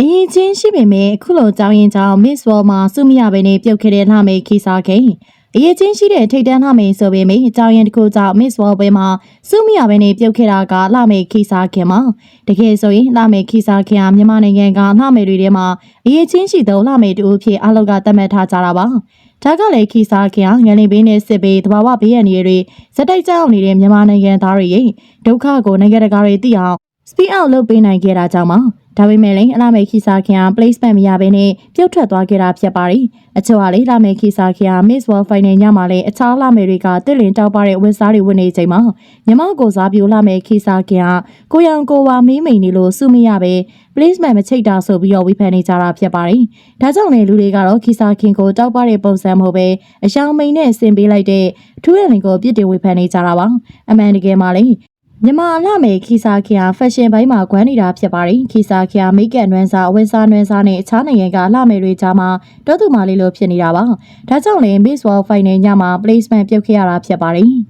အရင်ချင်းရှိပေမဲ့အခုလိုကြောင်းရင်ကြောင်း Miss World မှာစုမရဘဲနဲ့ပြုတ်ခဲ့တဲ့လှမေခီစာခင်အရင်ချင်းရှိတဲ့ထိတ်တန်းလှမေဆိုပေမဲ့ကြောင်းရင်တစ်ခုကြောင့် Miss World ပဲမှာစုမရဘဲနဲ့ပြုတ်ခဲ့တာကလှမေခီစာခင်မှာတကယ်ဆိုရင်လှမေခီစာခင်ဟာမြန်မာနိုင်ငံကလှမေတွေထဲမှာအရင်ချင်းရှိသောလှမေတူအဖြစ်အလောက်ကသတ်မှတ်ထားကြတာပါဒါကလည်းခီစာခင်ဟာငလင်ဘေးနဲ့စစ်ဘေးတဘာဝဘေးရန်တွေစက်တိုက်ကြောက်နေတဲ့မြန်မာနိုင်ငံသားတွေရဲ့ဒုက္ခကိုနိုင်ငံတကာတွေသိအောင် speed out လုပ်ပေးနိုင်ခဲ့တာကြောင့်ပါ ဒါပေမဲ့လည်းအလာမေခီစာခင်ဟာ placement မရဘဲနဲ့ပြုတ်ထွက်သွားခဲ့တာဖြစ်ပါတယ်အချို့ကလေလာမေခီစာခင်ဟာ Miss World Final ညမှာလည်းအခြားလာမေတွေကတစ်လင်တောက်ပါတဲ့ဝတ်စားတွေဝတ်နေချိန်မှာညီမကိုစားပြိုလာမေခီစာခင်ဟာကိုရောင်ကိုဝါမီးမိန်နေလို့စုမရပဲ placement မချိတ်တာဆိုပြီးတော့ဝေဖန်နေကြတာဖြစ်ပါတယ်ဒါကြောင့်လေလူတွေကတော့ခီစာခင်ကိုတောက်ပါတဲ့ပုံစံမဟုတ်ပဲအရှောင်းမိန်နဲ့ဆင်ပေးလိုက်တဲ့ထူးရလင်ကိုပြစ်တင်ဝေဖန်နေကြတာပါအမှန်တကယ်မှာလေ မြန်မာအလှမယ်ခီစာခီယာဖက်ရှင်ဘိုင်းမှာကွမ်းနေတာဖြစ်ပါတယ်ခီစာခီယာမိတ်ကပ်နွမ်းစာအဝတ်စားနွမ်းစားနဲ့အခြားနိုင်ငံကအလှမယ်တွေကြားမှာတောသူမာလေးလိုဖြစ်နေတာပါဒါကြောင့်လည်း Miss World Final ညမှာ placement ပြုတ်ခဲ့ရတာဖြစ်ပါတယ်